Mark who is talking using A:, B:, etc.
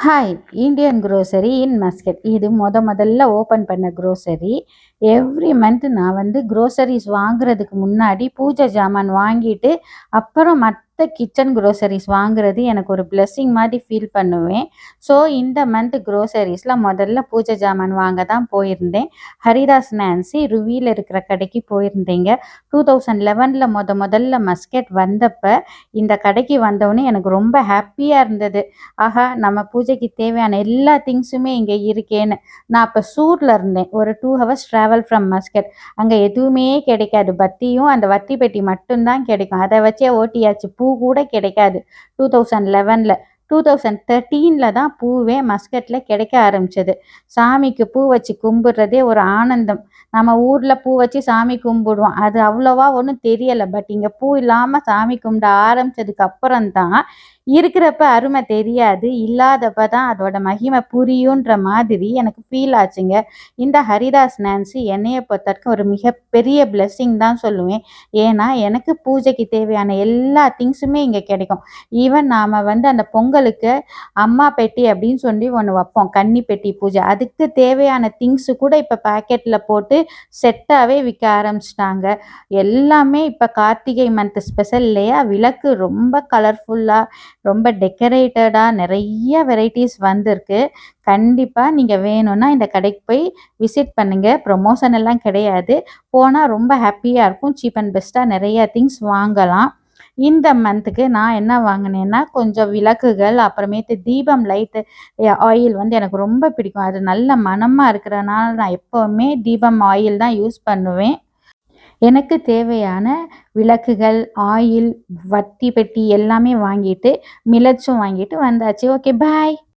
A: Hi Indian grocery in Muscat இது முத முதல்ல ஓப்பன் பண்ண க்ரோசரி எவ்ரி மந்த் நான் வந்து க்ரோசரிஸ் வாங்குறதுக்கு முன்னாடி பூஜை ஜாமான் வாங்கிட்டு அப்புறம் மற்ற கிச்சன் க்ரோசரிஸ் வாங்குறது எனக்கு ஒரு பிளெஸ்ஸிங் மாதிரி ஃபீல் பண்ணுவேன். ஸோ இந்த மந்த் க்ரோசரிஸில் முதல்ல பூஜை ஜாமான் வாங்க தான் போயிருந்தேன். ஹரிதாஸ் நான்சி ருவியில் இருக்கிற கடைக்கு போயிருந்தேங்க. டூ தௌசண்ட் லெவனில் முத முதல்ல மஸ்கெட் வந்தப்போ இந்த கடைக்கு வந்தோடனே எனக்கு ரொம்ப ஹாப்பியாக இருந்தது. ஆஹா நம்ம பூஜைக்கு தேவையான எல்லா திங்ஸுமே இங்கே இருக்கேன்னு. நான் அப்போ சூரில் இருந்தேன். ஒரு two hours travel from Muscat அங்கே எதுவுமே கிடைக்காது. பத்தியும் அந்த வத்தி பெட்டி மட்டும்தான் கிடைக்கும். அதை வச்சே ஓட்டியாச்சு. பூ பூ கூட கிடைக்காது. டூ தௌசண்ட் லெவனில் டூ தௌசண்ட் தேர்ட்டீனில் தான் பூவே மஸ்கட்டில் கிடைக்க ஆரம்பிச்சது. சாமிக்கு பூ வச்சு கும்பிடுறதே ஒரு ஆனந்தம். நம்ம ஊரில் பூ வச்சு சாமி கும்பிடுவோம். அது அவ்வளோவா ஒன்றும் தெரியலை. பட் இங்கே பூ இல்லாமல் சாமி கும்பிட ஆரம்பித்ததுக்கு அப்புறம் தான் இருக்கிறப்ப அருமை தெரியாது. இல்லாதப்ப தான் அதோட மகிமை புரியுன்ற மாதிரி எனக்கு ஃபீல் ஆச்சுங்க. இந்த ஹரிதாஸ் நான்சி என்னையை பொறுத்தவரைக்கும் ஒரு மிகப்பெரிய பிளெஸ்ஸிங் தான் சொல்லுவேன். ஏன்னா எனக்கு பூஜைக்கு தேவையான எல்லா திங்ஸுமே இங்கே கிடைக்கும். ஈவன் நாம் வந்து அந்த பொங்கலுக்கு அம்மா பெட்டி அப்படின்னு சொல்லி ஒன்று வைப்போம். கன்னி பெட்டி பூஜை. அதுக்கு தேவையான திங்ஸு கூட இப்போ பேக்கெட்டில் போட்டு செட்டாகவே விற்க ஆரம்பிச்சிட்டாங்க. எல்லாமே இப்போ கார்த்திகை மந்த் ஸ்பெஷல் இல்லையா விளக்கு ரொம்ப கலர்ஃபுல்லாக ரொம்ப டெக்கரேட்டடாக நிறைய வெரைட்டிஸ் வந்திருக்கு. கண்டிப்பாக நீங்கள் வேணும்னா இந்த கடைக்கு போய் விசிட் பண்ணுங்கள் ப்ரொமோஷன் எல்லாம் கிடையாது. போனால் ரொம்ப ஹாப்பியாக இருக்கும். சீப் அண்ட் பெஸ்ட்டாக நிறைய திங்ஸ் வாங்கலாம். இந்த மந்த்துக்கு நான் என்ன வாங்கினேன்னா கொஞ்சம் விளக்குகள் அப்புறமேட்டு தீபம் லைட்டு ஆயில் வந்து எனக்கு ரொம்ப பிடிக்கும். அது நல்ல மணமாக இருக்கிறனால நான் எப்போவுமே தீபம் ஆயில் தான் யூஸ் பண்ணுவேன். எனக்கு தேவையான விளக்குகள் ஆயில் வத்தி பெட்டி எல்லாமே வாங்கிட்டு மிளச்சும் வாங்கிட்டு வந்தாச்சு. Okay bye